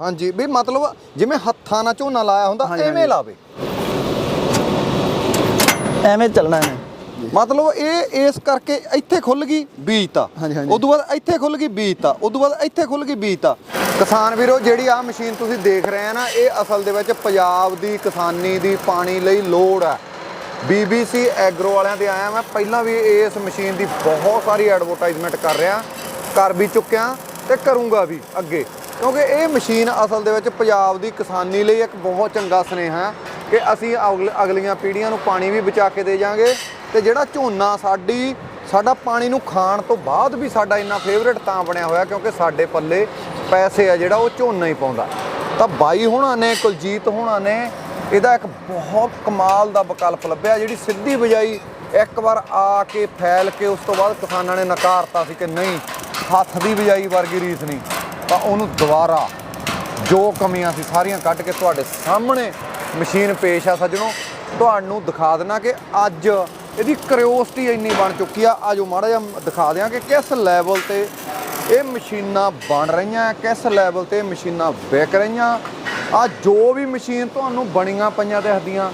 ਹਾਂਜੀ ਵੀ ਮਤਲਬ ਜਿਵੇਂ ਹੱਥਾਂ ਨਾਲ ਝੋਨਾ ਲਾਇਆ ਹੁੰਦਾ ਹਾਂਜੀ, ਐਵੇਂ ਹਾਂਜੀ। ਲਾਵੇ। ਐਵੇਂ ਚੱਲਣਾ ਇਹਨੇ। ਮਤਲਬ ਇਹ ਇਸ ਕਰਕੇ ਇੱਥੇ ਖੁੱਲ ਗਈ ਬੀਜਤਾ ਹਾਂਜੀ, ਹਾਂਜੀ। ਉਦੋਂ ਬਾਅਦ ਇੱਥੇ ਖੁੱਲ ਗਈ ਬੀਜਤਾ ਉਦੋਂ ਬਾਅਦ ਇੱਥੇ ਖੁੱਲ ਗਈ ਬੀਜਤਾ ਕਿਸਾਨ ਵੀਰੋ ਜਿਹੜੀ ਆ ਮਸ਼ੀਨ ਤੁਸੀਂ ਦੇਖ ਰਹੇ ਆ ਨਾ ਇਹ ਅਸਲ ਦੇ ਵਿੱਚ ਪੰਜਾਬ ਦੀ ਕਿਸਾਨੀ ਦੀ ਪਾਣੀ ਲਈ ਲੋੜ ਹੈ। BBC ਐਗਰੋ ਵਾਲਿਆਂ ਦੇ ਆਇਆ ਮੈਂ ਪਹਿਲਾਂ ਵੀ ਇਸ ਮਸ਼ੀਨ ਦੀ ਬਹੁਤ ਸਾਰੀ ਐਡਵਰਟਾਈਜ਼ਮੈਂਟ ਕਰ ਰਿਹਾ। ਕਰ ਵੀ ਚੁੱਕਿਆ ਤੇ ਕਰੂੰਗਾ ਵੀ ਅੱਗੇ। ਕਿਉਂਕਿ ਇਹ ਮਸ਼ੀਨ ਅਸਲ ਦੇ ਵਿੱਚ ਪੰਜਾਬ ਦੀ ਕਿਸਾਨੀ ਲਈ ਇੱਕ ਬਹੁਤ ਚੰਗਾ ਸੁਨੇਹਾ ਹੈ ਕਿ ਅਸੀਂ ਅਗਲ- ਅਗਲੀਆਂ ਪੀੜ੍ਹੀਆਂ ਨੂੰ ਪਾਣੀ ਵੀ ਬਚਾ ਕੇ ਦੇ ਜਾਾਂਗੇ ਤੇ ਜਿਹੜਾ ਝੋਨਾ ਸਾਡੀ, ਸਾਡਾ ਪਾਣੀ ਨੂੰ ਖਾਣ ਤੋਂ ਬਾਅਦ ਵੀ ਸਾਡਾ ਇੰਨਾ ਫੇਵਰੇਟ ਤਾਂ ਬਣਿਆ ਹੋਇਆ ਕਿਉਂਕਿ ਸਾਡੇ ਪੱਲੇ ਪੈਸੇ ਆ ਜਿਹੜਾ ਉਹ ਝੋਨਾ ਹੀ ਪਾਉਂਦਾ। ਤਾਂ ਬਾਈ ਹੋਣਾ ਨੇ, ਕੁਲਜੀਤ ਹੋਣਾ ਨੇ, ਇਹਦਾ ਇੱਕ ਬਹੁਤ ਕਮਾਲ ਦਾ ਵਿਕਲਪ ਲੱਭਿਆ ਜਿਹੜੀ ਸਿੱਧੀ ਬਜਾਈ ਇੱਕ ਵਾਰ ਆ ਕੇ ਫੈਲ ਕੇ ਉਸ ਤੋਂ ਬਾਅਦ ਕਿਸਾਨਾਂ ਨੇ ਨਕਾਰਤਾ ਸੀ ਕਿ ਨਹੀਂ, ਹੱਥ ਦੀ ਬਜਾਈ ਵਰਗੀ ਰੀਸ ਨਹੀਂ। ਤਾਂ ਉਹਨੂੰ ਦੁਬਾਰਾ ਜੋ ਕਮੀਆਂ ਸੀ ਸਾਰੀਆਂ ਕੱਢ ਕੇ ਤੁਹਾਡੇ ਸਾਹਮਣੇ ਮਸ਼ੀਨ ਪੇਸ਼ ਆ ਸੱਜਣੋ। ਤੁਹਾਨੂੰ ਦਿਖਾ ਦੇਣਾ ਕਿ ਅੱਜ ਇਹਦੀ ਕਰਿਓਸਿਟੀ ਇੰਨੀ ਬਣ ਚੁੱਕੀ ਆ। ਆਜੋ ਮਾੜਾ ਜਿਹਾ ਦਿਖਾ ਦਿਆਂ ਕਿ ਕਿਸ ਲੈਵਲ ਤੇ ਇਹ ਮਸ਼ੀਨਾਂ ਬਣ ਰਹੀਆਂ, ਕਿਸ ਲੈਵਲ ਤੇ ਮਸ਼ੀਨਾਂ ਵਿਕ ਰਹੀਆਂ। ਆ ਜੋ ਵੀ ਮਸ਼ੀਨ ਤੁਹਾਨੂੰ ਬਣੀਆਂ ਪਈਆਂ ਤੇ ਹੱਦੀਆਂ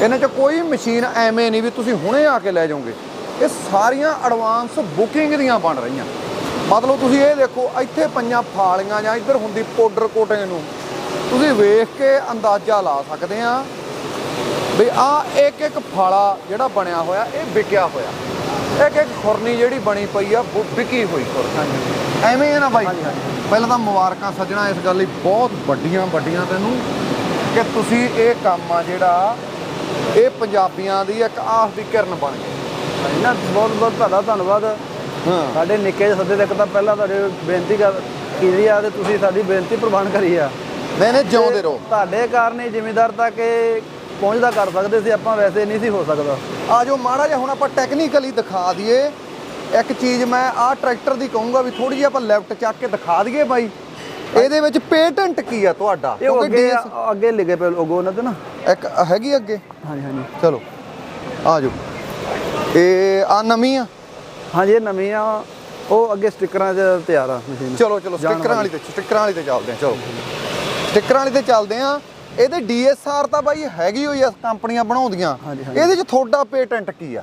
ਇਹਨਾਂ 'ਚ ਕੋਈ ਮਸ਼ੀਨ ਐਵੇਂ ਨਹੀਂ ਵੀ ਤੁਸੀਂ ਹੁਣੇ ਆ ਕੇ ਲੈ ਜਾਓਗੇ। ਇਹ ਸਾਰੀਆਂ ਐਡਵਾਂਸ ਬੁਕਿੰਗ ਦੀਆਂ ਬਣ ਰਹੀਆਂ। ਮਤਲਬ ਤੁਸੀਂ ਇਹ ਦੇਖੋ ਇੱਥੇ ਪਈਆਂ ਫਾਲੀਆਂ ਜਾਂ ਇੱਧਰ ਹੁੰਦੀ ਪਾਊਡਰ ਕੋਟਿੰਗ ਨੂੰ ਤੁਸੀਂ ਵੇਖ ਕੇ ਅੰਦਾਜ਼ਾ ਲਾ ਸਕਦੇ ਆ ਵੀ ਆ ਇੱਕ ਇੱਕ ਫਾਲਾ ਜਿਹੜਾ ਬਣਿਆ ਹੋਇਆ ਇਹ ਵਿਕਿਆ ਹੋਇਆ। ਇੱਕ ਇੱਕ ਖੁਰਨੀ ਜਿਹੜੀ ਬਣੀ ਪਈ ਆ ਉਹ ਵਿਕੀ ਹੋਈ ਖੁਰਨੀ ਐਵੇਂ ਹੀ ਨਾ ਬਾਈ? ਪਹਿਲਾਂ ਤਾਂ ਮੁਬਾਰਕਾਂ ਸੱਜਣਾ ਇਸ ਗੱਲ ਲਈ ਬਹੁਤ ਵੱਡੀਆਂ ਵੱਡੀਆਂ ਤੈਨੂੰ ਕਿ ਤੁਸੀਂ ਇਹ ਕੰਮ ਆ ਜਿਹੜਾ ਇਹ ਪੰਜਾਬੀਆਂ ਦੀ ਇੱਕ ਆਸ ਦੀ ਕਿਰਨ ਬਣ ਗਈ ਇਹਨਾਂ ਬਹੁਤ ਬਹੁਤ ਤੁਹਾਡਾ ਧੰਨਵਾਦ। ਸਾਡੇ ਨਿੱਕੇ ਜਿਹੇ ਸੱਦੇ ਤੱਕ ਤਾਂ ਪਹਿਲਾਂ ਤੁਹਾਡੇ ਬੇਨਤੀ ਕਰ ਕੀਤੀ ਆ ਤੇ ਤੁਸੀਂ ਸਾਡੀ ਬੇਨਤੀ ਪ੍ਰਵਾਨ ਕਰੀ ਆ। ਨਹੀਂ ਨਹੀਂ ਜਿਉਂਦੇ ਰਹੋ। ਤੁਹਾਡੇ ਕਾਰਨ ਹੀ ਜ਼ਿਮੀਦਾਰ ਤੱਕ ਪਹੁੰਚਦਾ ਕਰ ਸਕਦੇ ਸੀ ਆਪਾਂ ਵੈਸੇ ਨਹੀਂ ਸੀ ਹੋ ਸਕਦਾ। ਆ ਜੋ ਮਾੜਾ ਜਿਹਾ ਹੁਣ ਆਪਾਂ ਟੈਕਨੀਕਲੀ ਦਿਖਾ ਦਈਏ। ਇੱਕ ਚੀਜ਼ ਮੈਂ ਆਹ ਟਰੈਕਟਰ ਦੀ ਕਹੂੰਗਾ ਵੀ ਥੋੜੀ ਜਿਹੀ ਆਪਾਂ ਲੈਫਟ ਚੱਕ ਕੇ ਦਿਖਾ ਦਈਏ ਬਾਈ। ਇਹਦੇ ਵਿੱਚ ਪੇਟੈਂਟ ਕੀ ਆ ਤੁਹਾਡਾ? ਅੱਗੇ DS ਅੱਗੇ ਲਿਖੇ ਪਏ ਲੋਗੋ ਉਹਨਾਂ ਤੇ ਨਾ। ਇੱਕ ਹੈਗੀ ਅੱਗੇ? ਹਾਂਜੀ ਹਾਂਜੀ। ਚਲੋ ਆ ਜਾਓ। ਇਹ ਆ ਨਵੀਂ ਆ। ਹਾਂਜੀ ਇਹ ਨਵੀਂ ਆ। ਉਹ ਅੱਗੇ ਸਟickਰਾਂ 'ਚ ਤਿਆਰ ਆ ਮਸ਼ੀਨ ਚਲੋ ਚਲੋ ਜਾਣ ਸਟickਰਾਂ ਵਾਲੀ ਤੇ ਸਟickਰਾਂ ਵਾਲੀ ਤੇ ਚੱਲਦੇ ਆ ਚਲੋ। ਸਟickਰਾਂ ਵਾਲੀ ਤੇ ਚੱਲਦੇ ਆ। ਇਹਦੇ DSR ਤਾਂ ਬਾਈ ਹੈਗੀ ਹੋਈ ਆ ਕੰਪਨੀਆਂ ਬਣਾਉਂਦੀਆਂ। ਇਹਦੇ 'ਚ ਤੁਹਾਡਾ ਪੇਟੈਂਟ ਕੀ ਆ?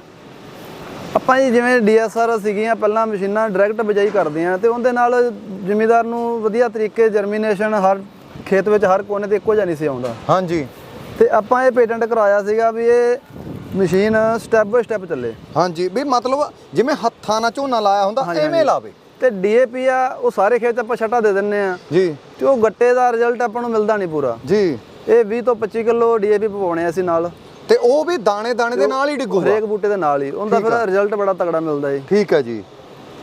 ਆਪਾਂ ਜੀ ਜਿਵੇਂ ਡੀਐਸਆਰ ਸੀਗੀਆਂ ਪਹਿਲਾਂ ਮਸ਼ੀਨਾਂ ਡਾਇਰੈਕਟ ਬਿਜਾਈ ਕਰਦੇ ਆ ਤੇ ਉਹਦੇ ਨਾਲ ਜ਼ਿਮੀਦਾਰ ਨੂੰ ਵਧੀਆ ਤਰੀਕੇ ਜਰਮੀਨੇਸ਼ਨ ਹਰ ਖੇਤ ਵਿੱਚ ਹਰ ਕੋਨੇ ਤੇ ਇੱਕੋ ਜਿਹਾ ਨਹੀਂ ਸੀ ਆਉਂਦਾ। ਹਾਂਜੀ। ਤੇ ਆਪਾਂ ਇਹ ਪੇਟੈਂਟ ਕਰਾਇਆ ਸੀਗਾ ਵੀ ਇਹ ਮਸ਼ੀਨ ਸਟੈਪ ਬਾਈ ਸਟੈਪ ਚੱਲੇ। ਹਾਂਜੀ ਵੀ ਮਤਲਬ ਜਿਵੇਂ ਹੱਥਾਂ ਨਾਲ ਝੋਨਾ ਲਾਇਆ ਹੁੰਦਾ ਐਵੇਂ। ਲਾਵੇ। ਤੇ ਡੀਏਪੀ ਆ ਉਹ ਸਾਰੇ ਖੇਤ ਆਪਾਂ ਛਟਾ ਦੇ ਦਿੰਨੇ ਆ। ਜੀ। ਤੇ ਉਹ ਗੱਟੇ ਦਾ ਰਿਜ਼ਲਟ ਆਪਾਂ ਨੂੰ ਮਿਲਦਾ ਨਹੀਂ ਪੂਰਾ। ਜੀ। ਇਹ 20 ਤੋਂ 25 ਕਿਲੋ ਡੀਏਪੀ ਪਵਾਉਣੇ ਆ ਅਸੀਂ ਨਾਲ। ਤੇ ਉਹ ਵੀ ਦਾਣੇ ਦਾਣੇ ਦੇ ਨਾਲ ਹੀ ਡਿੱਗੂਗਾ? ਹਰੇਕ ਬੂਟੇ ਦੇ ਨਾਲ ਹੀ। ਉਹਦਾ ਫਿਰ ਰਿਜ਼ਲਟ ਬੜਾ ਤਗੜਾ ਮਿਲਦਾ ਜੀ। ਠੀਕ ਹੈ ਜੀ।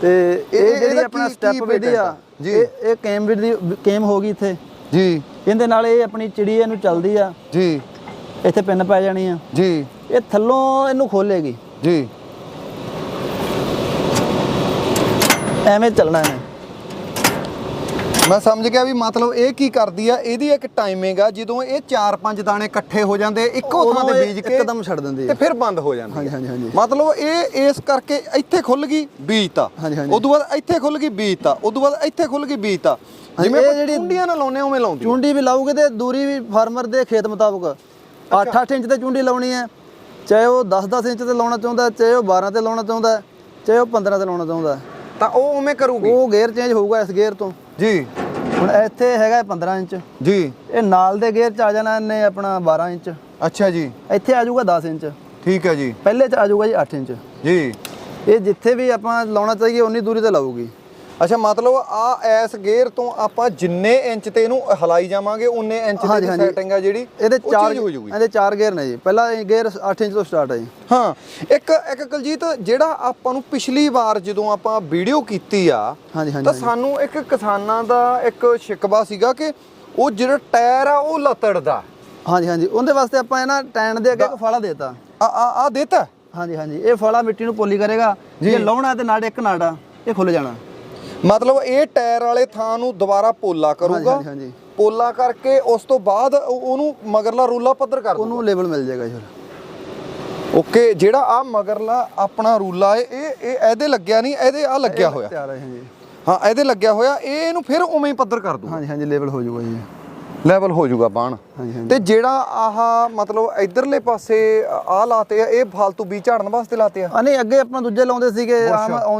ਤੇ ਇਹ- ਜਿਹੜੀ ਆਪਣਾ ਸਟੈਪ ਵਿਧੀ ਆ? ਜੀ। ਇਹ ਇਹ ਕੇਮ ਵਿਧੀ ਕੇਮ ਹੋ ਗਈ ਇੱਥੇ। ਜੀ। ਇਹਦੇ ਨਾਲ ਇਹ ਆਪਣੀ ਚਿੜੀ ਇਹਨੂੰ ਚੱਲਦੀ ਆ। ਜੀ। ਇੱਥੇ ਪਿੰਨ ਪੈ ਜਾਣੀ ਆ। ਜੀ। ਇਹ ਥੱਲੋਂ ਇਹਨੂੰ ਖੋਲੇਗੀ। ਜੀ। ਐਵੇਂ ਚੱਲਣਾ ਇਹਨੇ। ਮੈਂ ਸਮਝ ਗਿਆ ਵੀ ਮਤਲਬ ਇਹ ਕੀ ਕਰਦੀ ਆ ਇਹਦੀ ਇੱਕ ਟਾਈਮਿੰਗ ਆ ਜਦੋਂ ਇਹ 4-5 ਦਾਣੇ ਇਕੱਠੇ ਹੋ ਜਾਂਦੇ ਇੱਕੋ ਥਾਂ ਤੇ ਬੀਜ ਕੇ ਇੱਕਦਮ ਛੱਡ ਦਿੰਦੀ ਤੇ ਆ ਫਿਰ ਬੰਦ ਹੋ ਜਾਂਦੀ ਹਾਂਜੀ। ਹਾਂਜੀ ਹਾਂਜੀ। ਮਤਲਬ ਇਹ ਇਸ ਕਰਕੇ ਇੱਥੇ ਖੁੱਲ ਗਈ ਬੀਜਤਾ ਹਾਂਜੀ, ਹਾਂਜੀ। ਉਦੋਂ ਬਾਅਦ ਇੱਥੇ ਖੁੱਲ ਗਈ ਬੀਜਤਾ ਉਦੋਂ ਬਾਅਦ ਇੱਥੇ ਖੁੱਲ ਗਈ ਬੀਜਤਾ ਜਿਵੇਂ ਜਿਹੜੀ- ਚੁੰਡੀਆਂ ਨਾਲ ਲਾਉਨੇ ਉਵੇਂ ਲਾਉਂਦੀ। ਚੁੰਡੀ ਵੀ ਲਾਉਗੇ ਤੇ ਦੂਰੀ ਵੀ ਫਾਰਮਰ ਦੇ ਖੇਤ ਮੁਤਾਬਕ। 8-8 ਇੰਚ ਤੇ ਚੁੰਡੀ ਲਾਉਣੀ ਹੈ। ਚਾਹੇ ਉਹ 10-10 ਇੰਚ ਤੇ ਲਾਉਣਾ ਚਾਹੁੰਦਾ ਚਾਹੇ ਉਹ 12 ਤੇ ਲਾਉਣਾ ਚਾਹੁੰਦਾ ਚਾਹੇ ਉਹ 15 ਤੇ ਲਾਉਣਾ ਚਾਹੁੰਦਾ। ਤਾਂ ਉਹ ਉਵੇਂ ਕਰੂਗੀ? ਉਹ ਗੇਅਰ ਚੇਂਜ ਹੋਊਗਾ ਇਸ ਗੇਅਰ ਤੋਂ। ਜੀ। ਹੁਣ ਇੱਥੇ ਹੈਗਾ 15 ਇੰਚ। ਜੀ। ਇਹ ਨਾਲ ਦੇ ਗੇਅਰ ਚ ਆ ਜਾਣਾ ਇਹਨੇ ਆਪਣਾ 12 ਇੰਚ। ਅੱਛਾ ਜੀ। ਇੱਥੇ ਆ ਜਾਊਗਾ 10 ਇੰਚ। ਠੀਕ ਹੈ ਜੀ। ਪਹਿਲੇ ਚ ਆ ਜਾਊਗਾ ਜੀ 8 ਇੰਚ। ਜੀ। ਇਹ ਜਿੱਥੇ ਵੀ ਆਪਾਂ ਲਾਉਣਾ ਚਾਹੀਏ ਉਨੀ ਦੂਰੀ ਤੇ ਲਾਊਗੀ। ਅੱਛਾ ਮਤਲਬ ਆ ਐਸ ਗੇਅਰ ਤੋਂ ਆਪਾਂ ਜਿੰਨੇ ਇੰਚ ਤੇ ਇਹਨੂੰ ਹਲਾਈ ਜਾਵਾਂਗੇ ਉਨੇ ਇੰਚ ਦੀ। ਸੈਟਿੰਗ ਆ ਜਿਹੜੀ ਇਹਦੇ ਚਾਰ ਹੋ ਜਾਊਗੀ। ਇਹਦੇ ਚਾਰ ਗੇਅਰ ਨੇ ਜੀ। ਪਹਿਲਾ ਇਹ ਗੇਅਰ 8 ਇੰਚ ਤੋਂ ਸਟਾਰਟ ਹੈ ਜੀ। ਹਾਂ ਇੱਕ ਇੱਕ ਕੁਲਜੀਤ ਜਿਹੜਾ ਆਪਾਂ ਨੂੰ ਪਿਛਲੀ ਵਾਰ ਜਦੋਂ ਆਪਾਂ ਵੀਡੀਓ ਕੀਤੀ ਆ ਤਾਂ ਸਾਨੂੰ ਇੱਕ ਕਿਸਾਨਾਂ ਦਾ ਇੱਕ ਸ਼ਿਕਵਾ ਸੀਗਾ ਕਿ ਉਹ ਜਿਹੜਾ ਟਾਇਰ ਆ ਉਹ ਲਤੜਦਾ ਹਾਂਜੀ ਹਾਂਜੀ। ਉਹਦੇ ਵਾਸਤੇ ਆਪਾਂ ਇਹ ਨਾ ਟੈਨ ਦੇ ਅੱਗੇ ਇੱਕ ਫਾਲਾ ਦੇਤਾ। ਆ ਆ ਆ ਦੇਤਾ? ਹਾਂਜੀ ਹਾਂਜੀ। ਇਹ ਫਾਲਾ ਮਿੱਟੀ ਨੂੰ ਪੋਲੀ ਕਰੇਗਾ। ਜੀ। ਜੇ। ਲਾਉਣਾ ਤੇ ਨਾੜ ਇੱਕ ਨਾੜਾ ਇਹ ਖੁੱਲ ਜਾਣਾ। ਮਤਲਬ ਇਹ ਟਾਇਰ ਵਾਲੇ ਥਾਂ ਨੂੰ ਦੁਬਾਰਾ ਪੋਲਾ ਕਰੂਗਾ। ਹਾਂਜੀ। ਪੋਲਾ ਕਰਕੇ ਉਸ ਤੋਂ ਬਾਅਦ ਉਹ- ਉਹਨੂੰ ਮਗਰਲਾ ਰੂਲਾ ਪੱਧਰ ਕਰ ਉਹਨੂੰ ਲੇਬਲ ਮਿਲ ਜਾਏਗਾ ਜੀ ਫਿਰ। ਓਕੇ ਜਿਹੜਾ ਆ ਮਗਰਲਾ ਆਪਣਾ ਰੂਲਾ ਏ ਇਹ ਇਹ ਇਹਦੇ ਲੱਗਿਆ ਨਹੀਂ ਇਹਦੇ ਆ ਲੱਗਿਆ ਹੋਇਆ। ਹੈ ਇਹਦੇ ਲੱਗਿਆ ਹੋਇਆ ਇਹ ਇਹਨੂੰ ਫਿਰ ਉਵੇਂ ਹੀ ਪੱਧਰ ਕਰ ਦੂਗਾ। ਹਾਂਜੀ ਹਾਂਜੀ ਲੇਬਲ ਹੋ ਜਾਊਗਾ ਜੀ। ਲੈਵਲ ਹੋ ਜਾਊਗਾ ਬਾਣ। ਤੇ ਜਿਹੜਾ ਆਹ ਮਤਲਬ ਇਧਰਲੇ ਪਾਸੇ ਆ ਲਾਤੇ ਆ ਇਹ ਫਾਲਤੂ ਬੀ ਝਾੜਨ ਵਾਸਤੇ ਲਾਤੇ ਆ? ਨਹੀਂ ਅੱਗੇ ਆਪਾਂ ਦੂਜੇ ਲਾਉਂਦੇ ਸੀਗੇ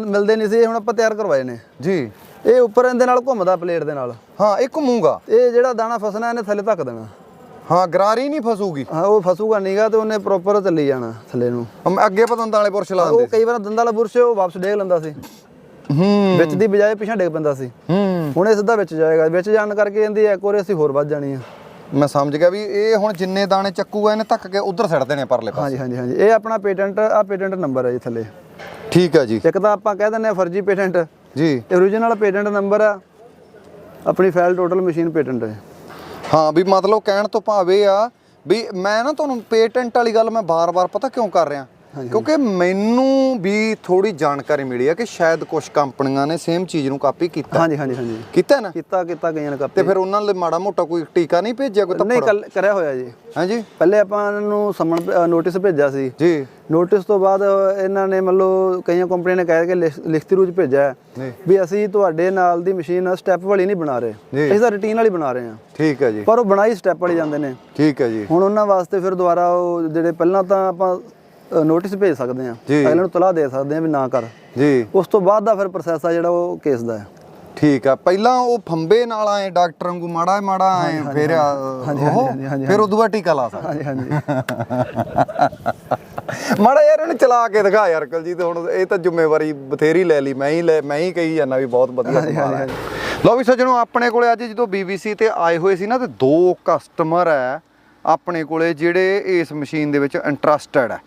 ਮਿਲਦੇ ਨਹੀਂ ਸੀ ਹੁਣ ਆਪਾਂ ਤਿਆਰ ਕਰਵਾਏ ਨੇ। ਜੀ। ਇਹ ਉੱਪਰ ਇਹਦੇ ਨਾਲ ਘੁੰਮਦਾ ਪਲੇਟ ਦੇ ਨਾਲ। ਹਾਂ ਇਹ ਘੁੰਮੂਗਾ। ਇਹ ਜਿਹੜਾ ਦਾਣਾ ਫਸਣਾ ਇਹਨੇ ਥੱਲੇ ਧੱਕ ਦੇਣਾ। ਹਾਂ ਗਰਾਰੀ ਨਹੀਂ ਫਸੂਗੀ। ਹਾਂ ਉਹ ਫਸੂਗਾ ਨਹੀਂਗਾ ਤੇ ਉਹਨੇ ਪ੍ਰੋਪਰ ਚੱਲੀ ਜਾਣਾ ਥੱਲੇ ਨੂੰ। ਅੱਗੇ ਪਤੰਦਾਂ ਵਾਲੇ ਪੁਰਸ਼ ਉਹ ਲਾਉਂਦੇ ਕਈ ਵਾਰ ਦੰਦਾਂ ਵਾਲਾ ਬੁਰਸ਼ ਉਹ ਵਾਪਸ ਡੇਗ ਲੈਂਦਾ ਸੀ। ਹੂੰ। ਵਿੱਚ ਦੀ ਬਜਾਏ ਪਿੱਛੇ ਡੇਗ ਪੈਂਦਾ ਸੀ। ਹੂੰ। ਹੁਣ ਇਹ ਸਿੱਧਾ ਵਿੱਚ ਜਾਏਗਾ। ਵਿੱਚ ਜਾਣ ਕਰਕੇ ਇਹਦੀ ਐਕੂਰੇਸੀ ਹੋਰ ਵੱਧ ਜਾਣੀ ਆ। ਮੈਂ ਸਮਝ ਗਿਆ ਵੀ ਇਹ ਹੁਣ ਜਿੰਨੇ ਦਾਣੇ ਚੱਕੂਗਾ ਇਹਨੇ ਧੱਕ ਕੇ ਉਧਰ ਸਿੱਟ ਦੇਣੇ ਪਰਲੇ ਪਾਸੇ। ਹਾਂਜੀ ਹਾਂਜੀ ਹਾਂਜੀ। ਇਹ ਆਪਣਾ ਪੇਟੈਂਟ ਆ ਪੇਟੈਂਟ ਨੰਬਰ ਹੈ ਜੀ ਥੱਲੇ। ਠੀਕ ਹੈ ਜੀ। ਇੱਕ ਤਾਂ ਆਪਾਂ ਕਹਿ ਦਿੰਦੇ ਆ ਫਰਜ਼ੀ ਪੇਟੈਂਟ। ਜੀ। ਇਹ origignal ਪੇਟੈਂਟ ਨੰਬਰ ਆ। ਆਪਣੀ ਫਾਈਲ ਟੋਟਲ ਮਸ਼ੀਨ ਪੇਟੈਂਟ ਹੈ। ਹਾਂ ਵੀ ਮਤਲਬ ਕਹਿਣ ਤੋਂ ਭਾਵ ਆ ਵੀ ਮੈਂ ਨਾ ਤੁਹਾਨੂੰ ਪੇਟੈਂਟ ਵਾਲੀ ਗੱਲ ਮੈਂ ਬਾਰ-ਬਾਰ ਪਤਾ ਕਿਉਂ ਕਰ ਰਿਹਾ? ਕਿਉਂਕਿ ਮੈਨੂੰ ਵੀ ਥੋੜੀ ਜਾਣਕਾਰੀ ਮਿਲੀ ਆ ਕਿ ਸ਼ਾਇਦ ਕੁਝ ਕੰਪਨੀਆਂ ਨੇ ਸੇਮ ਚੀਜ਼ ਨੂੰ ਕਾਪੀ ਕੀਤਾ। ਹਾਂਜੀ ਹਾਂਜੀ ਹਾਂਜੀ। ਕੀਤਾ ਨਾ? ਕੀਤਾ ਕੀਤਾ ਗਈਆਂ ਨੇ ਤੇ ਕਾਪੀ ਫਿਰ ਉਹਨਾਂ ਲਈ ਮਾੜਾ ਮੋਟਾ ਕੋਈ ਟੀਕਾ ਨਹੀਂ ਭੇਜਿਆ ਕੋਈ ਨਹੀਂ ਤਾਂ ਕੱਲ ਕਰਿਆ ਹੋਇਆ ਜੀ। ਹਾਂਜੀ। ਪਹਿਲੇ ਆਪਾਂ ਇਹਨਾਂ ਨੂੰ ਸਮਨ ਨੋਟਿਸ ਭੇਜਿਆ ਸੀ। ਜੀ। ਨੋਟਿਸ ਤੋਂ ਬਾਅਦ ਇਹਨਾਂ ਨੇ ਮੰਨ ਲਓ ਕਈਆਂ ਕੰਪਨੀਆਂ ਨੇ ਕਹਿ ਕੇ ਲਿਖ- ਲਿਖਤੀ ਰੂਪ ਭੇਜਿਆ। ਵੀ ਅਸੀਂ ਤੁਹਾਡੇ ਨਾਲ ਦੀ ਮਸ਼ੀਨ ਸਟੈਪ ਵਾਲੀ ਨਹੀਂ ਬਣਾ ਰਹੇ। ਅਸੀਂ ਤਾਂ ਰੂਟੀਨ ਵਾਲੀ ਬਣਾ ਰਹੇ ਹਾਂ। ਠੀਕ ਹੈ ਜੀ। ਪਰ ਉਹ ਬਣਾਈ ਸਟੈਪ ਵਾਲੀ ਜਾਂਦੇ ਨੇ। ਠੀਕ ਹੈ ਜੀ। ਹੁਣ ਉਹਨਾਂ ਵਾਸਤੇ ਫਿਰ ਦੁਬਾਰਾ ਉਹ ਜਿਹੜੇ ਪਹਿਲਾਂ ਤਾਂ ਆਪਾਂ ਨੋਟਿਸ ਭੇਜ ਸਕਦੇ ਜੀ। ਅਗਲੇ ਨੂੰ ਤਲਾਹ ਦੇ ਸਕਦੇ ਹਾਂ ਵੀ ਨਾ ਕਰ। ਜੀ। ਉਸ ਤੋਂ ਬਾਅਦ ਦਾ ਫਿਰ ਪ੍ਰੋਸੈਸ ਆ ਜਿਹੜਾ ਉਹ ਕੇਸ ਦਾ ਹੈ। ਠੀਕ ਆ। ਪਹਿਲਾਂ ਉਹ ਫੰਬੇ ਨਾਲ ਆਏ ਡਾਕਟਰ ਵਾਂਗੂ ਮਾੜਾ ਮਾੜਾ ਆਏ ਫਿਰ ਆ, ਉਹ, ਫਿਰ ਉਦੋਂ ਬਾਅਦ ਟੀਕਾ ਲਾ ਸਕਦਾ। ਹਾਂਜੀ ਹਾਂਜੀ। ਮਾੜਾ ਯਾਰ ਇਹਨੂੰ ਚਲਾ ਕੇ ਦਿਖਾ ਯਾਰ ਕਲਜੀਤ ਹੁਣ ਇਹ ਤਾਂ ਜ਼ਿੰਮੇਵਾਰੀ ਬਥੇਰੀ ਲੈ ਲਈ। ਮੈਂ ਹੀ ਲੈ ਮੈਂ ਹੀ ਕਹੀ ਜਾਂਦਾ ਵੀ ਬਹੁਤ ਵਧੀਆ ਸਮਾਨ ਹੈ। ਲਓ ਵੀ ਸੱਜਣੋ ਆਪਣੇ ਕੋਲੇ ਅੱਜ ਜਦੋਂ BBC ਤੇ ਆਏ ਹੋਏ ਸੀ ਨਾ ਤੇ ਦੋ ਕਸਟਮਰ ਹੈ ਆਪਣੇ ਕੋਲੇ ਜਿਹੜੇ ਇਸ ਮਸ਼ੀਨ ਦੇ ਵਿੱਚ ਇੰਟਰਸਟਿਡ ਹੈ।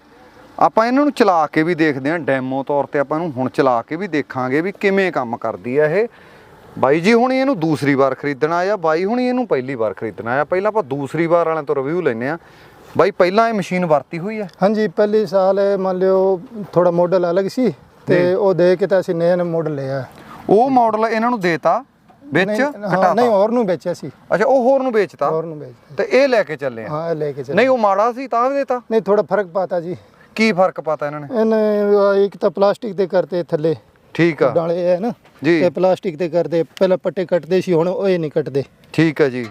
ਆਪਾਂ ਇਹਨਾਂ ਨੂੰ ਚਲਾ ਕੇ ਵੀ ਦੇਖਦੇ ਹਾਂ ਡੈਮੋ ਤੌਰ ਤੇ ਆਪਾਂ ਇਹਨੂੰ ਹੁਣ ਚਲਾ ਕੇ ਵੀ ਦੇਖਾਂਗੇ ਵੀ ਕਿਵੇਂ ਕੰਮ ਕਰਦੀ ਹੈ ਇਹ। ਬਾਈ ਜੀ ਹੁਣੀ ਇਹਨੂੰ ਦੂਸਰੀ ਵਾਰ ਖਰੀਦਣਾ ਆ ਬਾਈ ਹੁਣੀ ਇਹਨੂੰ ਪਹਿਲੀ ਵਾਰ ਖਰੀਦਣਾ ਆ। ਪਹਿਲਾਂ ਆਪਾਂ ਦੂਸਰੀ ਵਾਰ ਵਾਲਿਆਂ ਤੋਂ ਰਿਵਿਊ ਲੈਨੇ ਆ ਬਾਈ ਪਹਿਲਾਂ ਇਹ ਮਸ਼ੀਨ ਵਰਤੀ ਹੋਈ ਹੈ ਹਾਂਜੀ ਪਹਿਲੀ ਸਾਲ ਇਹ ਮੰਨ ਲਿਓ ਥੋੜਾ ਮਾਡਲ ਅਲੱਗ ਸੀ ਤੇ ਉਹ ਦੇ ਕੇ ਤਾਂ ਅਸੀਂ ਨया ਮਾਡਲ ਲਿਆ। ਉਹ ਮਾਡਲ ਇਹਨਾਂ ਨੂੰ ਦੇਤਾ? ਵਿੱਚ? ਹਟਾਤਾ ਨਹੀਂ ਹੋਰ ਨੂੰ ਵੇਚਿਆ ਸੀ। ਅੱਛਾ ਉਹ ਹੋਰ ਨੂੰ ਵੇਚਤਾ? ਹੋਰ ਨੂੰ ਵੇਚ ਤੇ ਇਹ ਲੈ ਕੇ ਚੱਲੇ ਆ? ਹਾਂ ਇਹ ਲੈ ਕੇ ਚੱਲ ਨਹੀਂ ਉਹ ਮਾੜਾ ਸੀ ਤਾਂ ਵੀ ਦੇਤਾ? ਨਹੀਂ ਥੋੜਾ ਫ਼ਰਕ ਪਾਤਾ ਜੀ। ਕੀ ਫ਼ਰਕ ਪਾਤਾ ਇਹਨਾਂ ਨੇ? ਇਹਨੇ ਇੱਕ ਤਾਂ ਪਲਾਸਟਿਕ ਦੇ ਕਰਤੇ ਥੱਲੇ। ਠੀਕ ਆ। ਡਾਲੇ ਹੈ ਨਾ ਜੀ। ਤੇ ਪਲਾਸਟਿਕ ਦੇ ਕਰਦੇ ਪਹਿਲਾਂ ਪੱਟੇ ਕੱਟਦੇ ਸੀ ਹੁਣ ਉਹ ਇਹ ਨਹੀਂ ਕੱਟਦੇ। ਠੀਕ ਆ ਜੀ।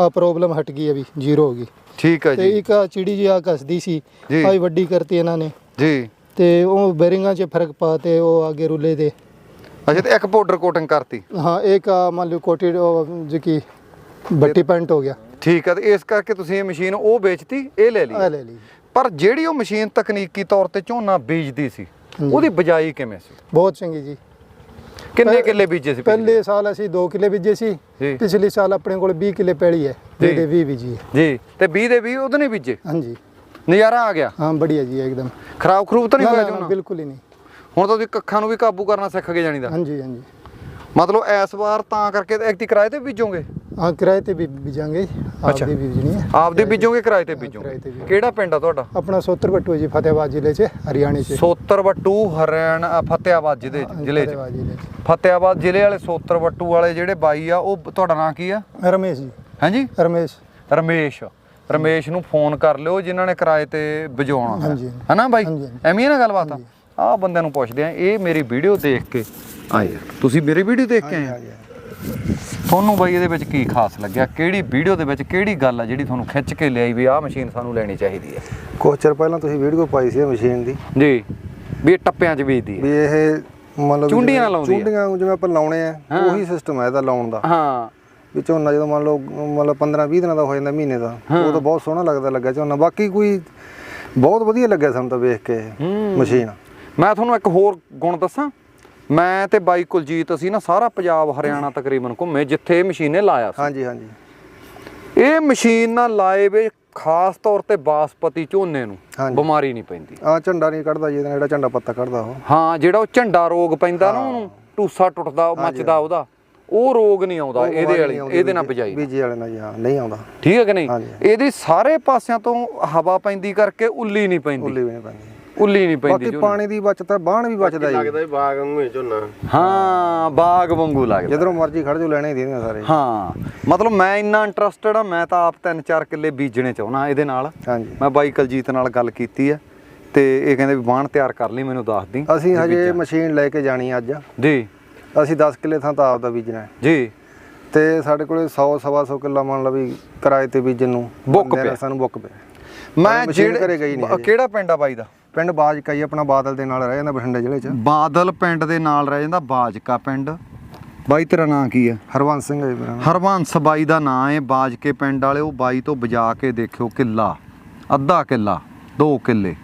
ਆ ਪ੍ਰੋਬਲਮ ਹਟ ਗਈ ਅਭੀ ਜ਼ੀਰੋ ਹੋ ਗਈ। ਠੀਕ ਆ ਜੀ। ਤੇ ਇੱਕ ਆ ਚਿੜੀ ਜੀ ਆ ਕੱਸਦੀ ਸੀ ਆ ਵੱਡੀ ਕਰਤੀ ਇਹਨਾਂ ਨੇ। ਜੀ। ਤੇ ਉਹ ਬੈਰਿੰਗਾਂ 'ਚ ਫ਼ਰਕ ਪਾਤੇ ਉਹ ਆਗੇ ਰੁੱਲੇ ਦੇ। ਅੱਛਾ ਤੇ ਇੱਕ ਪਾਊਡਰ ਕੋਟਿੰਗ ਕਰਤੀ। ਹਾਂ ਇੱਕ ਮੰਨ ਲਓ ਕੋਟਿਡ ਜੋ ਕਿ ਬੱਟੀ ਪੈਂਟ ਹੋ ਗਿਆ। ਠੀਕ ਆ ਤੇ ਇਸ ਕਰਕੇ ਤੁਸੀਂ ਇਹ ਮਸ਼ੀਨ ਉਹ ਵੇਚਤੀ ਇਹ ਲੈ ਲਈ। ਲੈ ਲਈ। ਪਰ ਜਿਹੜੀ ਉਹ ਮਸ਼ੀਨ ਤਕਨੀਕੀ ਤੌਰ ਤੇ ਝੋਨਾ ਬੀਜਦੀ ਸੀ ਉਹਦੀ ਬਜਾਈ ਕਿਵੇਂ ਸੀ? ਬਹੁਤ ਚੰਗੀ ਜੀ। ਕਿੰਨੇ ਕਿੱਲੇ ਬੀਜੇ ਸੀ ਪਹਿਲੇ ਸਾਲ ਅਸੀਂ 2 ਕਿੱਲੇ ਬੀਜੇ ਸੀ ਪਿਛਲੇ ਸਾਲ ਆਪਣੇ ਕੋਲ 20 ਕਿੱਲੇ ਪੈਲੀ ਹੈ ਜਿਹਦੇ 20 ਬੀਜੀ ਜੀ ਤੇ 20 ਦੇ 20 ਉਹਦੇ ਨੇ ਬੀਜੇ? ਹਾਂਜੀ। ਨਜ਼ਾਰਾ ਆ ਗਿਆ? ਹਾਂ ਬੜੀਆ ਜੀ ਇੱਕਦਮ। ਖਰਾਬ ਖਰੂਬ ਤਾਂ ਨਹੀਂ ਹੋਇਆ ਝੋਨਾ? ਬਿਲਕੁਲ ਹੀ ਨਹੀਂ। ਹੁਣ ਤਾਂ ਤੁਸੀਂ ਕੱਖਾਂ ਨੂੰ ਵੀ ਕਾਬੂ ਕਰਨਾ ਸਿੱਖ ਗਏ ਜਾਣੀ ਦਾ। ਹਾਂਜੀ ਹਾਂਜੀ। ਮਤਲਬ ਇਸ ਵਾਰ ਤਾਂ ਕਰਕੇ ਐਕਟੀ ਕਿਰਾਏ ਤੇ ਬੀਜੋਗੇ? ਹਾਂ ਕਿਰਾਏ ਤੇ ਵੀ ਬੀਜਾਂਗੇ ਆਪ ਦੀ ਬੀਜਣੀ ਹੈ। ਆਪਦੇ ਬੀਜੋਗੇ ਕਿਰਾਏ ਤੇ ਬੀਜੋਗੇ। ਕਿਹੜਾ ਪਿੰਡ ਆ ਤੁਹਾਡਾ? ਆਪਣਾ ਸੋਤਰ ਬੱਟੂ ਜੀ ਫਤਿਆਬਾਦ ਜ਼ਿਲ੍ਹੇ 'ਚ ਹਰਿਆਣੇ 'ਚ। ਸੋਤਰਵਟੂ ਹਰਿਆਣਾ ਫਤਿਆਬਾਦ ਜ਼ਿਲ੍ਹੇ ਚ- ਜ਼ਿਲ੍ਹੇ ਚ। ਫਤਿਆਬਾਦ ਜ਼ਿਲ੍ਹੇ 'ਚ। ਫਤਿਆਬਾਦ ਜ਼ਿਲ੍ਹੇ ਵਾਲੇ ਵਾਲੇ ਜਿਹੜੇ ਬਾਈ ਆ ਉਹ ਤੁਹਾਡਾ ਨਾਂ ਕੀ ਆ? ਰਮੇਸ਼ ਜੀ। ਹਾਂਜੀ? ਰਮੇਸ਼। ਰਮੇਸ਼। ਰਮੇਸ਼ ਨੂੰ ਫੋਨ ਕਰ ਲਿਓ ਜਿਨ੍ਹਾਂ ਨੇ ਕਿਰਾਏ ਤੇ ਹਾਂਜੀ। ਹਨਾ ਬਾਈ। ਐਵੇਂ ਨਾ ਗੱਲਬਾਤ ਆ? ਆਹ ਬੰਦਿਆਂ ਨੂੰ ਪੁੱਛਦੇ ਆ ਇਹ ਮੇਰੀ ਵੀਡੀਓ ਦੇਖ ਕੇ ਆਏ ਆ। ਤੁਸੀਂ ਮੇਰੀ ਵੀਡੀਓ ਦੇਖ ਕੇ ਆਏ ਆ? ਤੁਹਾਨੂੰ ਬਾਈ ਇਹਦੇ ਵਿੱਚ ਕੀ ਖਾਸ ਲੱਗਿਆ? ਕਿਹੜੀ ਵੀਡੀਓ ਦੇ ਵਿੱਚ ਕਿਹੜੀ ਗੱਲ ਆ ਜਿਹੜੀ ਤੁਹਾਨੂੰ ਖਿੱਚ ਕੇ ਲਿਆਈ ਵੀ ਆਹ ਮਸ਼ੀਨ ਸਾਨੂੰ ਲੈਣੀ ਚਾਹੀਦੀ ਹੈ ਕੁਛ ਚਿਰ ਪਹਿਲਾਂ ਤੁਸੀਂ ਵੀਡੀਓ ਪਾਈ ਸੀ ਇਹ ਮਸ਼ੀਨ ਦੀ। ਜੀ। ਵੀ ਇਹ ਟੱਪਿਆਂ 'ਚ ਵੇਚਦੀ ਹੈ ਵੀ ਇਹ ਵੀ ਚੁੰਡੀਆਂ ਲਾਉਂਦੀ ਆ। ਚੁੰਡੀਆਂ ਜਿਵੇਂ ਆਪਾਂ ਲਾਉਣੇ ਆ ਹਾਂ। ਉਹੀ ਸਿਸਟਮ ਹੈ ਇਹਦਾ ਲਾਉਣ ਦਾ। ਹਾਂ। ਵੀ ਝੋਨਾ ਜਦੋਂ ਮੰਨ ਲਓ ਮਤਲਬ 15 20 ਦਿਨਾਂ ਦਾ ਹੋ ਜਾਂਦਾ ਮਹੀਨੇ ਦਾ ਉਹ ਤਾਂ ਬਹੁਤ ਸੋਹਣਾ ਲੱਗਦਾ ਲੱਗਾ ਝੋਨਾ। ਬਾਕੀ ਕੋਈ ਬਹੁਤ ਵਧੀਆ ਲੱਗਿਆ ਸਾਨੂੰ ਤਾਂ ਵੇਖ ਕੇ ਹੂੰ। ਮਸ਼ੀਨ ਮੈਂ ਤੁਹਾਨੂੰ ਇੱਕ ਹੋਰ ਗੁਣ ਦੱਸਾਂ। ਮੈਂ ਤੇ ਬਾਈ ਕੁਲਜੀਤ ਅਸੀਂ ਨਾ ਸਾਰਾ ਪੰਜਾਬ ਹਰਿਆਣਾ ਤਕਰੀਬਨ ਘੁੰਮੇ ਜਿੱਥੇ ਮਸ਼ੀਨ ਲਾਇਆ ਸੀ। ਹਾਂਜੀ ਹਾਂਜੀ। ਇਹ ਮਸ਼ੀਨ ਨਾਲ ਲਾਏ ਵੇ ਖਾਸ ਤੌਰ ਤੇ ਬਾਸਪਤੀ ਝੋਨੇ ਨੂੰ। ਬਿਮਾਰੀ ਨਹੀਂ ਪੈਂਦੀ। ਆ ਝੰਡਾ ਨਹੀਂ ਕੱਢਦਾ ਜੀ ਇਹਦਾ ਜਿਹੜਾ ਝੰਡਾ ਪੱਤਾ ਕੱਢਦਾ ਉਹ। ਹਾਂ ਜਿਹੜਾ ਉਹ ਝੰਡਾ ਰੋਗ ਪੈਂਦਾ ਨਾ ਉਹਨੂੰ ਟੂਸਾ ਟੁੱਟਦਾ ਮੱਚਦਾ ਉਹਦਾ ਉਹ ਰੋਗ ਨਹੀਂ ਆਉਂਦਾ ਇਹਦੇ ਵਾਲੀ ਇਹਦੇ ਨਾਲ ਬਜਾਈ। ਬੀਜੀ ਵਾਲੇ ਨਾਲ ਜੀ ਹਾਂ ਨਹੀਂ ਆਉਂਦਾ। ਠੀਕ ਹੈ ਕਿ ਨਹੀਂ। ਇਹਦੇ ਸਾਰੇ ਪਾਸਿਆਂ ਤੋਂ ਹਵਾ ਪੈਂਦੀ ਕਰਕੇ ਉੱਲੀ ਨਹੀਂ ਪੈਂਦੀ। ਉੱਲੀ ਨਹੀਂ ਪੈਂਦੀ। ਉੱਲੀ ਨਹੀਂ ਪੈਂਦੀ ਬਾਕੀ ਪਾਣੀ ਦੀ ਬਚਤ ਹੈ ਬਾਣ ਵੀ ਬਚਦਾ ਜੀ। ਹਾਂ ਬਾਗ ਵਾਂਗੂ ਲੱਗਦਾ। ਜਿੱਧਰੋਂ ਮਰਜ਼ੀ ਖੜ ਜੋ ਲੈਣੇ ਹੀ ਦੇਣਗੇ ਸਾਰੇ। ਹਾਂ ਮਤਲਬ ਮੈਂ ਇੰਨਾ ਇੰਟਰਸਟਡ ਆ ਮੈਂ ਤਾਂ ਆਪ 3-4 ਕਿੱਲੇ ਬੀਜਣੇ ਚਾਹੁੰਦਾ ਇਹਦੇ ਨਾਲ। ਹਾਂਜੀ। ਮੈਂ ਬਾਈ ਕਲਜੀਤ ਨਾਲ ਗੱਲ ਕੀਤੀ ਆ ਤੇ ਇਹ ਕਹਿੰਦੇ ਵੀ ਬਾਣ ਤਿਆਰ ਕਰ ਲਈ ਮੈਨੂੰ ਦੱਸ ਦੀ ਅਸੀਂ ਹਜੇ ਮਸ਼ੀਨ ਲੈ ਕੇ ਜਾਣੀ ਅੱਜ। ਜੀ। ਅਸੀਂ 10 ਕਿੱਲੇ ਥਾਂ ਤਾਂ ਆਪ ਦਾ ਬੀਜਣਾ ਹੈ। ਜੀ। ਤੇ ਸਾਡੇ ਕੋਲੇ 100 ਸਵਾ 100 ਕਿੱਲਾ ਮੰਨ ਲਾ ਵੀ ਕਿਰਾਏ ਤੇ ਬੀਜਣ ਨੂੰ ਬੁੱਕ ਪਿਆ। ਸਾਨੂੰ ਬੁੱਕ ਪਿਆ। ਮੈਂ ਹਜੇ। ਕਿਹੜਾ ਪਿੰਡ ਆ ਬਾਈ ਦਾ? ਪਿੰਡ ਬਾਜਕਾ ਹੀ ਆਪਣਾ ਬਾਦਲ ਦੇ ਨਾਲ ਰਹਿ ਜਾਂਦਾ ਬਠਿੰਡੇ ਜ਼ਿਲ੍ਹੇ 'ਚ। ਬਾਦਲ ਪਿੰਡ ਦੇ ਨਾਲ ਰਹਿ ਜਾਂਦਾ ਬਾਜਕਾ ਪਿੰਡ। ਬਾਈ ਤੇਰਾ ਨਾਂ ਕੀ ਆ ਹਰਵੰਸ ਸਿੰਘ ਹੈ ਜੀ ਮੇਰਾ ਨਾਮ। ਹਰਵੰਸ ਬਾਈ ਦਾ ਨਾਂ ਹੈ ਬਾਜਕੇ ਪਿੰਡ ਵਾਲੇ ਉਹ ਬਾਈ ਤੋਂ ਬਜਾ ਕੇ ਦੇਖਿਓ ਕਿੱਲਾ ਅੱਧਾ ਕਿੱਲਾ 2 ਕਿੱਲੇ।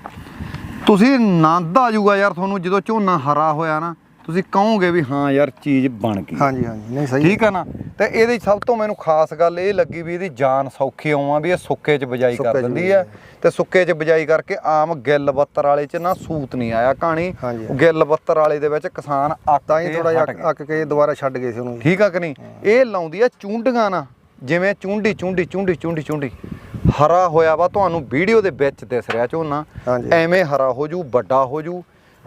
ਤੁਸੀਂ ਆਨੰਦ ਆ ਜਾਊਗਾ ਯਾਰ ਤੁਹਾਨੂੰ ਜਦੋਂ ਝੋਨਾ ਹਰਾ ਹੋਇਆ ਨਾ ਤੁਸੀਂ ਕਹੋਗੇ ਵੀ ਹਾਂ ਯਾਰ ਚੀਜ਼ ਬਣ ਗਈ। ਹਾਂਜੀ ਹਾਂਜੀ ਨਹੀਂ ਸਹੀ ਹੈ। ਠੀਕ ਆ ਨਾ? ਤੇ ਇਹਦੀ ਸਭ ਤੋਂ ਮੈਨੂੰ ਖਾਸ ਗੱਲ ਇਹ ਲੱਗੀ ਵੀ ਇਹਦੀ ਜਾਨ ਸੌਖੀ ਆਉਂ ਵੀ ਇਹ ਸੁੱਕੇ 'ਚ ਬਜਾਈ ਕਰ ਦਿੰਦੀ ਹੈ ਤੇ ਸੁੱਕੇ 'ਚ ਬਜਾਈ ਕਰਕੇ ਆਮ ਗਿੱਲ ਬੱਤਰ ਵਾਲੇ 'ਚ ਨਾ ਸੂਤ ਨਹੀਂ ਆਇਆ ਕਹਾਣੀ। ਗਿੱਲ ਬੱਤਰ ਵਾਲੇ ਦੇ ਵਿੱਚ ਕਿਸਾਨ ਅੱਕ ਤਾਂ ਹੀ ਥੋੜਾ ਜਿਹਾ ਅੱਕ- ਕੇ ਦੁਬਾਰਾ ਛੱਡ ਗਏ ਸੀ ਉਹਨੂੰ। ਠੀਕ ਆ ਕਿ ਨਹੀਂ? ਇਹ ਲਾਉਂਦੀ ਆ ਚੁੰਡੀਆਂ ਨਾ ਜਿਵੇਂ ਚੁੰਡੀ ਚੁੰਡੀ ਚੁੰਡੀ ਚੁੰਡੀ ਚੁੰਡੀ। ਹਰਾ ਹੋਇਆ ਵਾ ਤੁਹਾਨੂੰ ਵੀਡੀਓ ਦੇ ਵਿੱਚ ਦਿਸ ਰਿਹਾ ਝੋਨਾ। ਐਵੇਂ ਹਰਾ ਹੋ ਜੂ ਵੱਡਾ ਹੋ ਜੂ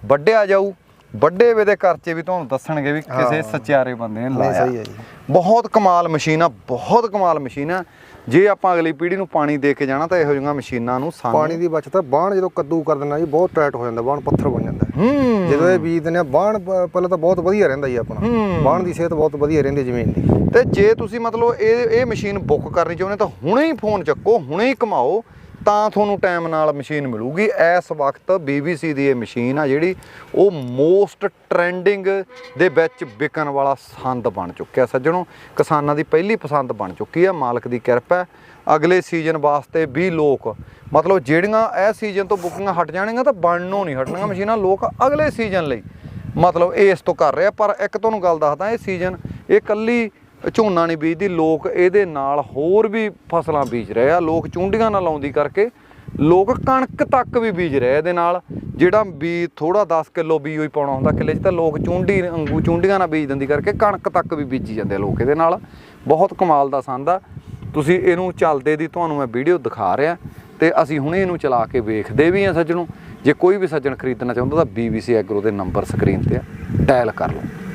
ਵੱਡਿਆ ਜਾਊ। ਵੱਡੇ ਵੇ ਦੇ ਖਰਚੇ ਵੀ ਤੁਹਾਨੂੰ ਦੱਸਣਗੇ ਵੀ ਕਿਸੇ। ਸੱਚਿਆਰੇ ਬੰਦੇ ਨੇ ਲਾਇਆ ਸਹੀ ਹੈ ਜੀ। ਬਹੁਤ ਕਮਾਲ ਮਸ਼ੀਨ ਆ ਬਹੁਤ ਕਮਾਲ ਮਸ਼ੀਨ ਆ। ਜੇ ਆਪਾਂ ਅਗਲੀ ਪੀੜ੍ਹੀ ਨੂੰ ਪਾਣੀ ਦੇ ਕੇ ਜਾਣਾ ਤਾਂ ਇਹੋ ਜਿਹੀਆਂ ਮਸ਼ੀਨਾਂ ਨੂੰ ਸਾਨੂੰ ਪਾਣੀ ਦੀ ਬਚਤ ਆ ਬਾਣ ਜਦੋਂ ਕੱਦੂ ਕਰ ਦਿੰਦਾ ਜੀ ਬਹੁਤ ਟਾਈਟ ਹੋ ਜਾਂਦਾ ਬਾਣ ਪੱਥਰ ਬਣ ਜਾਂਦਾ। ਜਦੋਂ ਇਹ ਬੀਜ ਦਿੰਦੇ ਆ ਬਾਣ ਪਹਿਲਾਂ ਤਾਂ ਬਹੁਤ ਵਧੀਆ ਰਹਿੰਦਾ ਜੀ ਆਪਣਾ। ਬਾਣ ਦੀ ਸਿਹਤ ਬਹੁਤ ਵਧੀਆ ਰਹਿੰਦੀ ਜ਼ਮੀਨ ਦੀ। ਤੇ ਜੇ ਤੁਸੀਂ ਮਤਲਬ ਇਹ ਇਹ ਮਸ਼ੀਨ ਬੁੱਕ ਕਰਨੀ ਚਾਹੁੰਦੇ ਤਾਂ ਹੁਣੇ ਹੀ ਫੋਨ ਚੱਕੋ ਹੁਣੇ ਹੀ ਕਮਾਓ। ਤਾਂ ਤੁਹਾਨੂੰ ਟਾਈਮ ਨਾਲ ਮਸ਼ੀਨ ਮਿਲੂਗੀ। ਇਸ ਵਕਤ BBC ਦੀ ਇਹ ਮਸ਼ੀਨ ਆ ਜਿਹੜੀ ਉਹ ਮੋਸਟ ਟ੍ਰੈਂਡਿੰਗ ਦੇ ਵਿੱਚ ਵਿਕਣ ਵਾਲਾ ਸੰਦ ਬਣ ਚੁੱਕਿਆ ਸੱਜਣੋ। ਕਿਸਾਨਾਂ ਦੀ ਪਹਿਲੀ ਪਸੰਦ ਬਣ ਚੁੱਕੀ ਆ, ਮਾਲਕ ਦੀ ਕਿਰਪਾ ਅਗਲੇ ਸੀਜ਼ਨ ਵਾਸਤੇ ਵੀ ਲੋਕ, ਮਤਲਬ ਜਿਹੜੀਆਂ ਇਹ ਸੀਜ਼ਨ ਤੋਂ ਬੁਕਿੰਗਾਂ ਹਟ ਜਾਣਗੀਆਂ ਤਾਂ ਬਣਨੋਂ ਨਹੀਂ ਹਟਣਗੀਆਂ ਮਸ਼ੀਨਾਂ, ਲੋਕ ਅਗਲੇ ਸੀਜ਼ਨ ਲਈ ਮਤਲਬ ਇਹ ਇਸ ਤੋਂ ਕਰ ਰਿਹਾ ਪਰ ਇੱਕ ਤੁਹਾਨੂੰ ਗੱਲ ਦੱਸਦਾ, ਇਹ ਸੀਜ਼ਨ ਇਹ ਕੱਲੀ ਝੋਨਾ ਨਹੀਂ ਬੀਜਦੀ, ਲੋਕ ਇਹਦੇ ਨਾਲ ਹੋਰ ਵੀ ਫਸਲਾਂ ਬੀਜ ਰਹੇ ਆ। ਲੋਕ ਚੁੰਡੀਆਂ ਨਾਲ ਲਾਉਂਦੀ ਕਰਕੇ ਲੋਕ ਕਣਕ ਤੱਕ ਵੀ ਬੀਜ ਰਹੇ ਇਹਦੇ ਨਾਲ। ਜਿਹੜਾ ਬੀ ਥੋੜਾ 10 ਕਿਲੋ ਬੀ ਹੋਈ ਪਾਉਣਾ ਹੁੰਦਾ ਕਿੱਲੇ 'ਚ ਤਾਂ ਲੋਕ ਚੁੰਡੀ ਅੰਗੂ ਚੁੰਡੀਆਂ ਨਾਲ ਬੀਜ ਦਿੰਦੀ ਕਰਕੇ ਕਣਕ ਤੱਕ ਵੀ ਬੀਜੀ ਜਾਂਦੇ ਆ ਲੋਕ ਇਹਦੇ ਨਾਲ। ਬਹੁਤ ਕਮਾਲ ਦਾ ਸੰਦ ਆ। ਤੁਸੀਂ ਇਹਨੂੰ ਚੱਲਦੇ ਦੀ ਤੁਹਾਨੂੰ ਮੈਂ ਵੀਡੀਓ ਦਿਖਾ ਰਿਹਾ ਤੇ ਅਸੀਂ ਹੁਣੇ ਇਹਨੂੰ ਚਲਾ ਕੇ ਵੇਖਦੇ ਵੀ ਆ ਸੱਜਣੋ। ਜੇ ਕੋਈ ਵੀ ਸੱਜਣ ਖਰੀਦਣਾ ਚਾਹੁੰਦਾ ਤਾਂ BBC ਐਗਰੋ ਦੇ ਨੰਬਰ ਸਕਰੀਨ ਤੇ ਆ। ਡਾਇਲ ਕਰ ਲਓ।